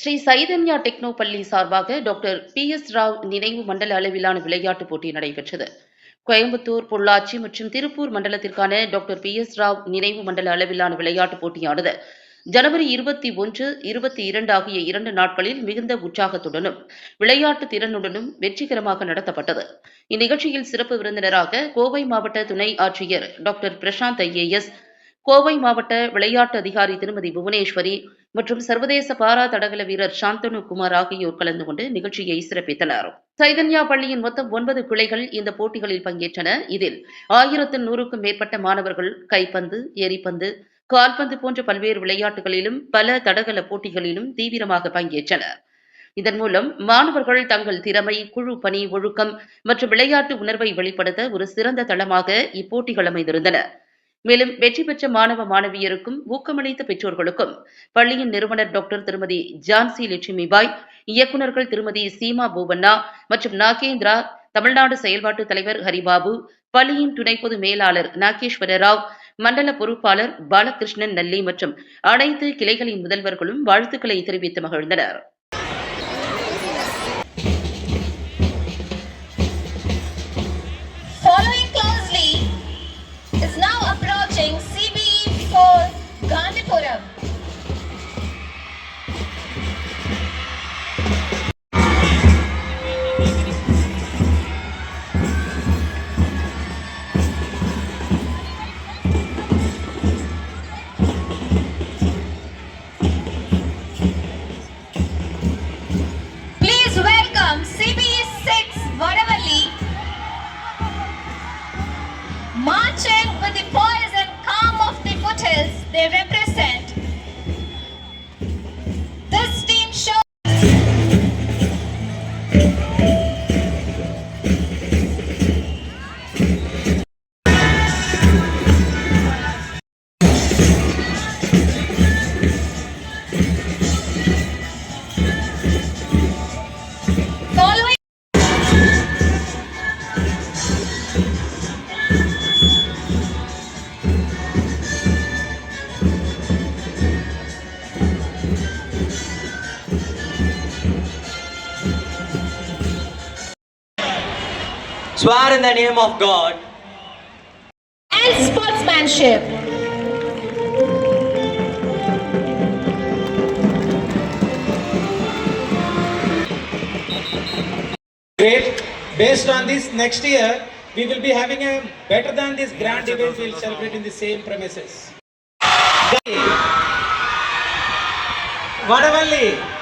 Sri Chaitanya techno பள்ளி சார்பாக doctor P S Rao நினைவு மண்டல அளவிலான விளையாட்டுப் போட்டி நடைபெற்றது. கோயம்புத்தூர் பொள்ளாச்சி மற்றும் திருப்பூர் மண்டலத்திற்கான டாக்டர் பி எஸ் ராவ் நினைவு மண்டல அளவிலான விளையாட்டுப் போட்டியானது ஜனவரி இருபத்தி ஒன்று இருபத்தி இரண்டு ஆகிய இரண்டு நாட்களில் மிகுந்த உற்சாகத்துடனும் விளையாட்டு திறனுடனும் வெற்றிகரமாக நடத்தப்பட்டது. இந்நிகழ்ச்சியில் சிறப்பு விருந்தினராக கோவை மாவட்ட துணை ஆட்சியர் டாக்டர் பிரசாந்த் ஐஏஎஸ் கோவை மாவட்ட விளையாட்டு அதிகாரி திருமதி புவனேஸ்வரி மற்றும் சர்வதேச பாரா தடகள வீரர் சாந்தனு குமார் ஆகியோர் கலந்து கொண்டு நிகழ்ச்சியை சிறப்பித்தனர். சைதன்யா பள்ளியின் மொத்தம் ஒன்பது கிளைகள் இந்த போட்டிகளில் பங்கேற்றன. இதில் ஆயிரத்து நூறுக்கும் மேற்பட்ட மாணவர்கள் கைப்பந்து எரிப்பந்து கால்பந்து போன்ற பல்வேறு விளையாட்டுகளிலும் பல தடகள போட்டிகளிலும் தீவிரமாக பங்கேற்றனர். இதன் மூலம் மாணவர்கள் தங்கள் திறமை குழு பணி ஒழுக்கம் மற்றும் விளையாட்டு உணர்வை வெளிப்படுத்த ஒரு சிறந்த தளமாக இப்போட்டிகள் அமைந்திருந்தன. மேலும் வெற்றி பெற்ற மாணவ மாணவியருக்கும் ஊக்கமளித்த பெற்றோர்களுக்கும் பள்ளியின் நிறுவனர் டாக்டர் திருமதி ஜான்சி லட்சுமிபாய் இயக்குநர்கள் திருமதி சீமா பூவண்ணா மற்றும் நாகேந்திரா தமிழ்நாடு செயல்பாட்டு தலைவர் ஹரிபாபு பள்ளியின் துணை பொது மேலாளர் நாகேஸ்வர ராவ் மண்டல பொறுப்பாளர் பாலகிருஷ்ணன் நல்லி மற்றும் அனைத்து கிளைகளின் முதல்வர்களும் வாழ்த்துக்களை தெரிவித்து மகிழ்ந்தனர். Marching with the poise and calm of the foothills they represent. Swear in the name of God and sportsmanship. Great. Based on this, next year we will be having a better than this grand event. We will celebrate in the same premises. Vadavalli,